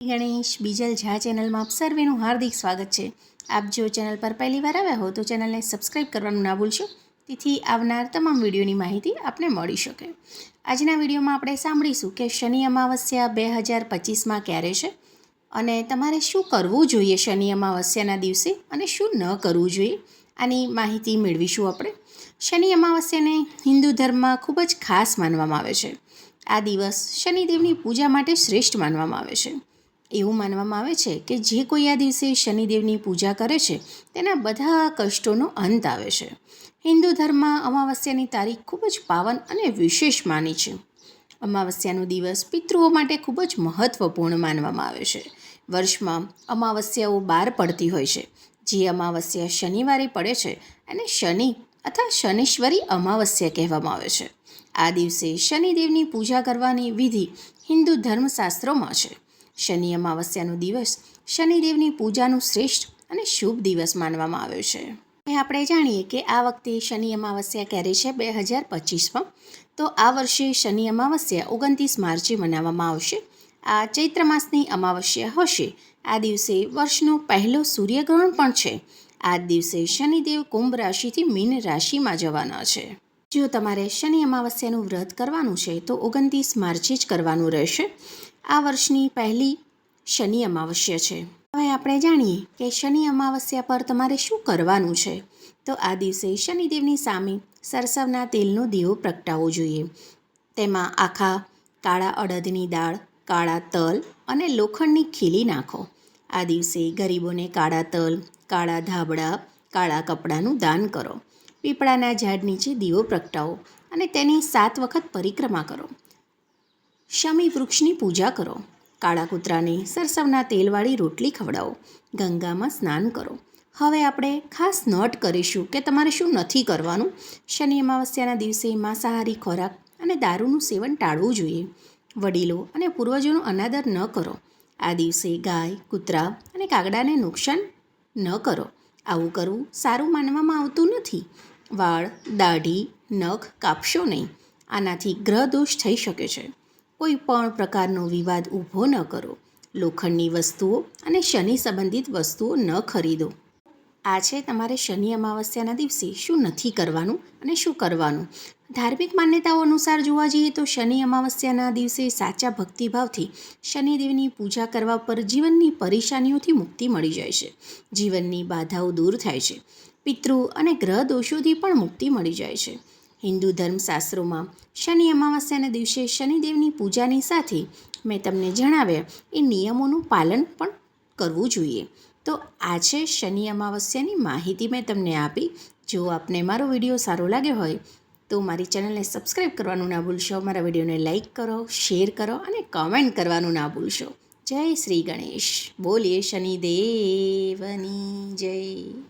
ગણેશ, બીજલ ઝા ચેનલમાં આપ સર્વેનું હાર્દિક સ્વાગત છે. આપ જો ચેનલ પર પહેલી વાર આવ્યા હો તો ચેનલને સબસ્ક્રાઈબ કરવાનું ના ભૂલશો, તેથી આવનાર તમામ વિડીયોની માહિતી આપને મળી શકે. આજના વિડીયોમાં આપણે સાંભળીશું કે શનિ અમાવસ્યા બે હજાર પચીસમાં ક્યારે છે અને તમારે શું કરવું જોઈએ શનિ અમાવસ્યાના દિવસે અને શું ન કરવું જોઈએ, આની માહિતી મેળવીશું આપણે. શનિ અમાવસ્યાને હિન્દુ ધર્મમાં ખૂબ જ ખાસ માનવામાં આવે છે. આ દિવસ શનિદેવની પૂજા માટે શ્રેષ્ઠ માનવામાં આવે છે. એવું માનવામાં આવે છે કે જે કોઈ આ દિવસે શનિદેવની પૂજા કરે છે, તેના બધા કષ્ટોનો અંત આવે છે. હિન્દુ ધર્મમાં અમાવસ્યાની તારીખ ખૂબ જ પાવન અને વિશેષ માની છે. અમાવસ્યાનો દિવસ પિતૃઓ માટે ખૂબ જ મહત્ત્વપૂર્ણ માનવામાં આવે છે. વર્ષમાં અમાવસ્યાઓ બહાર પડતી હોય છે. જે અમાવસ્યા શનિવારે પડે છે અને શનિ અથવા શનિશ્વરી અમાવસ્યા કહેવામાં આવે છે. આ દિવસે શનિદેવની પૂજા કરવાની વિધિ હિન્દુ ધર્મશાસ્ત્રોમાં છે. શનિ અમાવસ્યાનો દિવસ શનિદેવની પૂજાનું શ્રેષ્ઠ અને શુભ દિવસ માનવામાં આવ્યો છે. આપણે જાણીએ કે આ વખતે શનિ અમાવસ્યા ક્યારે છે બે હજાર પચીસમાં? તો આ વર્ષે શનિ અમાવસ્યા ઓગણત્રીસ માર્ચે મનાવવામાં આવશે. આ ચૈત્ર માસની અમાવસ્યા હશે. આ દિવસે વર્ષનો પહેલો સૂર્યગ્રહણ પણ છે. આ દિવસે શનિદેવ કુંભ રાશિથી મીન રાશિમાં જવાના છે. જો તમારે શનિ અમાવસ્યાનું વ્રત કરવાનું છે, તો ઓગણત્રીસ માર્ચે જ કરવાનું રહેશે. આ વર્ષની પહેલી શનિ અમાવસ્યા છે. હવે આપણે જાણીએ કે શનિ અમાવસ્યા પર તમારે શું કરવાનું છે? તો આ દિવસે શનિદેવની સામે સરસવના તેલનો દીવો પ્રગટાવવો જોઈએ. તેમાં આખા કાળા અડદની દાળ, કાળા તલ અને લોખંડની ખીલી નાખો. આ દિવસે ગરીબોને કાળા તલ, કાળા ધાબળા, કાળા કપડાનું દાન કરો. પીપળાના ઝાડ નીચે દીવો પ્રગટાવો અને તેની સાત વખત પરિક્રમા કરો. શમી વૃક્ષની પૂજા કરો. કાળા કૂતરાને સરસવના તેલવાળી રોટલી ખવડાવો. ગંગામાં સ્નાન કરો. હવે આપણે ખાસ નોટ કરીશું કે તમારે શું નથી કરવાનું. શનિ અમાવસ્યાના દિવસે માંસાહારી ખોરાક અને દારૂનું સેવન ટાળવું જોઈએ. વડીલો અને પૂર્વજોનો અનાદર ન કરો. આ દિવસે ગાય, કૂતરા અને કાગડાને નુકસાન ન કરો. આવું કરવું સારું માનવામાં આવતું નથી. વાળ, દાઢી, નખ કાપશો નહીં. આનાથી ગ્રહ દોષ થઈ શકે છે. કોઈ પણ પ્રકારનો વિવાદ ઊભો ન કરો. લોખંડની વસ્તુઓ અને શનિ સંબંધિત વસ્તુઓ ન ખરીદો. આ છે તમારે શનિ અમાવસ્યાના દિવસે શું નથી કરવાનું અને શું કરવાનું. ધાર્મિક માન્યતાઓ અનુસાર જોવા જઈએ તો શનિ અમાવસ્યાના દિવસે સાચા ભક્તિભાવથી શનિદેવની પૂજા કરવા પર જીવનની પરેશાનીઓથી મુક્તિ મળી જાય છે. જીવનની બાધાઓ દૂર થાય છે. પિતૃ અને ગ્રહ દોષોથી પણ મુક્તિ મળી જાય છે. હિન્દુ ધર્મશાસ્ત્રોમાં શનિ અમાવસ્યાના દિવસે શનિદેવની પૂજાની સાથે મેં તમને જણાવ્યા, એ નિયમોનું પાલન પણ કરવું જોઈએ. તો આ છે શનિ અમાવસ્યાની માહિતી મેં તમને આપી. જો આપને મારો વીડિયો સારો લાગ્યો હોય, તો મારી ચેનલને સબસ્ક્રાઈબ કરવાનું ના ભૂલશો, મારા વિડીયોને લાઇક કરો, શેર કરો અને કમેન્ટ કરવાનું ના ભૂલશો. જય શ્રી ગણેશ. બોલીએ શનિદેવની જય.